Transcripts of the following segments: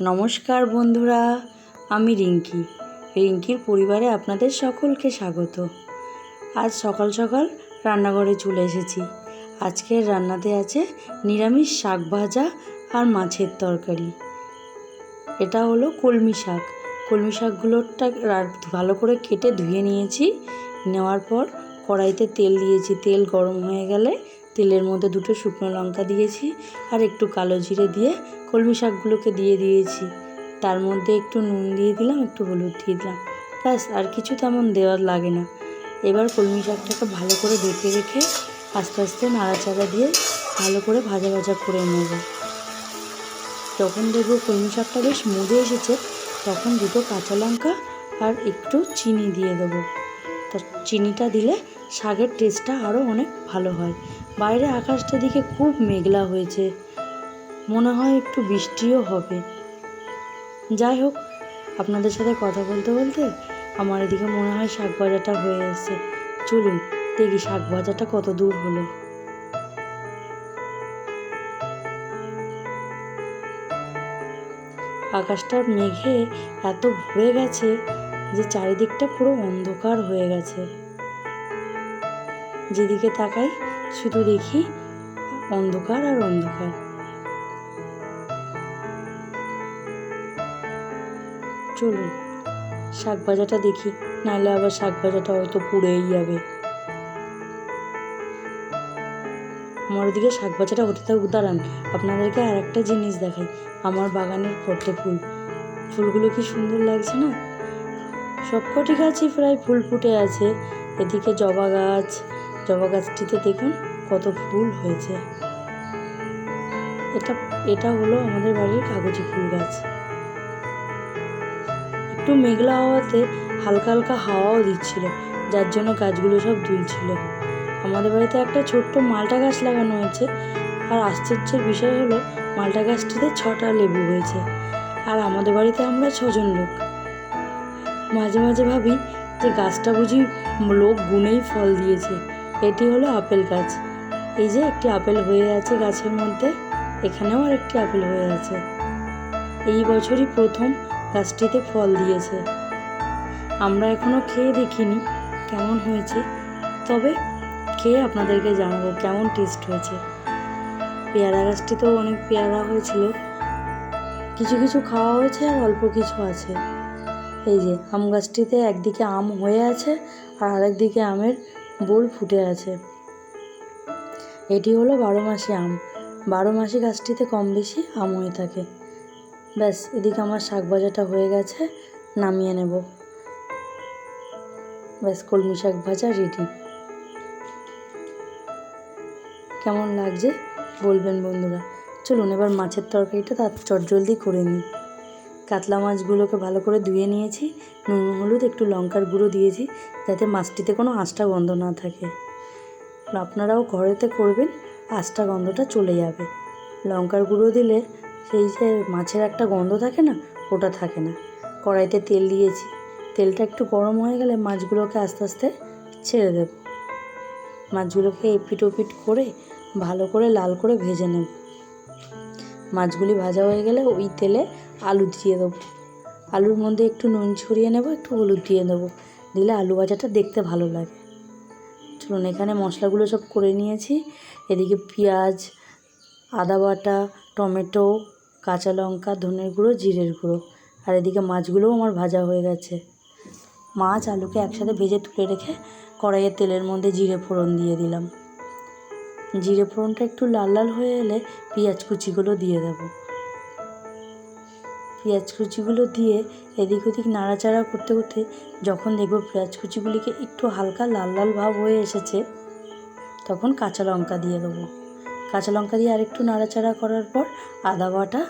নমস্কার বন্ধুরা, আমি রিঙ্কি। রিঙ্কির পরিবারে আপনাদের সকলকে স্বাগত। আজ সকাল সকাল রান্নাঘরে চলে এসেছি। আজকের রান্নাতে আছে নিরামিষ শাক ভাজা আর মাছের তরকারি। এটা হলো কলমি শাক। কলমি শাকগুলোটা ভালো করে কেটে ধুয়ে নিয়েছি। নেওয়ার পর কড়াইতে তেল দিয়েছি। তেল গরম হয়ে গেলে তেলের মধ্যে দুটো শুকনো লঙ্কা দিয়েছি আর একটু কালো জিরে দিয়ে কলমি শাকগুলোকে দিয়ে দিয়েছি। তার মধ্যে একটু নুন দিয়ে দিলাম, একটু হলুদ দিয়ে দিলাম। ব্যাস, আর কিছু তেমন দেওয়ার লাগে না। এবার কলমি শাকটাকে ভালো করে ঢেকে রেখে আস্তে আস্তে নাড়াচাড়া দিয়ে ভালো করে ভাজা ভাজা করে নেব। যখন দেখব কলমি শাকটা বেশ মুড়ে এসেছে, তখন দুটো কাঁচা লঙ্কা আর একটু চিনি দিয়ে দেবো। তা, চিনিটা দিলে শাকের টেস্টটা আরও অনেক ভালো হয়। বাইরে আকাশটা দিকে খুব মেঘলা হয়েছে। মনে হয় একটু বৃষ্টিও হবে। যাই হোক, আপনাদের সাথে কথা বলতে বলতে আমার এদিকে মনে হয় শাক ভাজাটা হয়ে এসেছে। চলুন দেখি শাক ভাজাটা কত দূর হলো। আকাশটা মেঘে এত ভরে গেছে যে চারিদিকটা পুরো অন্ধকার হয়ে গেছে। যেদিকে তাকাই শুধু দেখি অন্ধকার আর অন্ধকার। চলুন শাক ভাজাটা দেখি, নাহলে আবার শাক ভাজাটা হয়তো পুড়েই যাবে। আমার ওদিকে শাক ভাজাটা হতে থাকুক, দাঁড়ান, আপনাদেরকে আর একটা জিনিস দেখাই, আমার বাগানের পদ্ম ফুল। ফুলগুলো কি সুন্দর লাগছে না? সবকটি গাছই প্রায় ফুল ফুটে আছে, এদিকে জবা গাছ জবা গাছটিতে দেখুন কত ফুল হয়েছে। এটা এটা হলো আমাদের বাড়ির কাগজি ফুল গাছ। একটু মেঘলা হওয়াতে হালকা হালকা হাওয়াও দিচ্ছিল, যার জন্য গাছগুলো সব দুলছিল। আমাদের বাড়িতে একটা ছোট্ট মালটা গাছ লাগানো হয়েছে, আর আশ্চর্যের বিষয় হলো মালটা গাছটিতে ছটা লেবু হয়েছে, আর আমাদের বাড়িতে আমরা ছজন লোক। মাঝে মাঝে ভাবি যে গাছটা বুঝি লোক গুনেই ফল দিয়েছে। এটি হলো আপেল গাছ। এই যে একটি আপেল হয়ে আছে গাছের মধ্যে, এখানেও আর একটি আপেল হয়ে আছে। এই বছরই প্রথম গাছটিতে ফল দিয়েছে। আমরা এখনও খেয়ে দেখিনি কেমন হয়েছে, তবে খেয়ে আপনাদেরকে জানাব কেমন টেস্ট হয়েছে। পেয়ারা গাছটিতেও অনেক পেয়ারা হয়েছিল। কিছু কিছু খাওয়া হয়েছে আর অল্প কিছু আছে। এই যে আম গাছটিতে একদিকে আম হয়ে আছে আর আরেকদিকে আমের বোল ফুটে আছে। এটি হলো বারো মাসি আম। বারো মাসি গাছটিতে কম বেশি আম হয়ে থাকে। ব্যাস, এদিকে আমার শাক ভাজাটা হয়ে গেছে, নামিয়ে নেব। ব্যাস, কলমি শাক ভাজা রেডি কেমন লাগছে বলবেন বন্ধুরা। চলুন এবার মাছের তরকারিটা তার চটজলদি করে নিই। কাতলা মাছগুলোকে ভালো করে ধুয়ে নিয়েছি, নুন, হলুদ, একটু লঙ্কার গুঁড়ো দিয়েছি, যাতে মাছটিতে কোনো আঁশটা গন্ধ না থাকে। আপনারাও ঘরেতে করবেন আঁশটা গন্ধটা চলে যাবে। লঙ্কার গুঁড়ো দিলে সেই যে মাছের একটা গন্ধ থাকে না, ওটা থাকে না। কড়াইতে তেল দিয়েছি। তেলটা একটু গরম হয়ে গেলে মাছগুলোকে আস্তে আস্তে ছেড়ে দেব। মাছগুলোকে এপিট ওপিট করে ভালো করে লাল করে ভেজে নেব। মাছগুলি ভাজা হয়ে গেলে ওই তেলে আলু দিয়ে দেবো। আলুর মধ্যে একটু নুন ছড়িয়ে নেব, একটু হলুদ দিয়ে দেবো। দিলে আলু ভাজাটা দেখতে ভালো লাগে। চলুন, এখানে মশলাগুলো সব করে নিয়েছি। এদিকে পেঁয়াজ, আদা বাটা, টমেটো, কাঁচা লঙ্কা, ধনের গুঁড়ো, জিরের গুঁড়ো। আর এদিকে মাছগুলোও আমার ভাজা হয়ে গেছে। মাছ আলুকে একসাথে ভেজে তুলে রেখে কড়াইয়ের তেলের মধ্যে জিরে ফোড়ন দিয়ে দিলাম। জিরে ফোড়নটা একটু লাল লাল হয়ে এলে পেঁয়াজ কুচিগুলো দিয়ে দেবো। পেঁয়াজ কুচিগুলো দিয়ে এদিক ওদিক নাড়াচাড়া করতে করতে যখন দেখব পেঁয়াজ কুচিগুলিকে একটু হালকা লাল লাল ভাব হয়ে এসেছে, তখন কাঁচা লঙ্কা দিয়ে দেবো। কাঁচা লঙ্কা দিয়ে আরেকটু নাড়াচাড়া করার পর আদা বাটা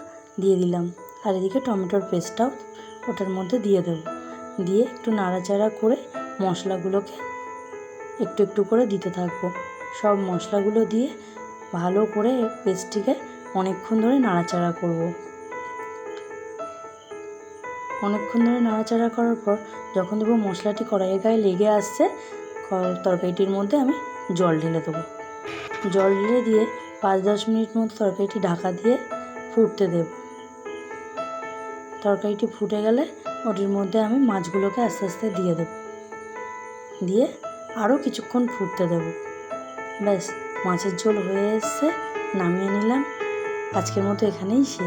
দিয়ে দিলাম। আর এদিকে টমেটোর পেস্টটাও ওটার মধ্যে দিয়ে দেবো। দিয়ে একটু নাড়াচাড়া করে মশলাগুলোকে একটু একটু করে দিতে থাকব। সব মশলাগুলো দিয়ে ভালো করে পেস্টটিকে অনেকক্ষণ ধরে নাড়াচাড়া করব। অনেকক্ষণ ধরে নাড়াচাড়া করার পর যখন দেখব মশলাটি কড়াইয়ের গায়ে লেগে আসছে তরকারিটির মধ্যে আমি জল ঢেলে দেবো। জল ঢেলে দিয়ে পাঁচ দশ মিনিট মতো তরকারিটি ঢাকা দিয়ে ফুটতে দেব। তরকারিটি ফুটে গেলে ওটির মধ্যে আমি মাছগুলোকে আস্তে আস্তে দিয়ে দেবো। দিয়ে আরও কিছুক্ষণ ফুটতে দেবো। ব্যাস, মাছের ঝোল হয়ে এসছে, নামিয়ে নিলাম। আজকের মতো এখানেই শেষ।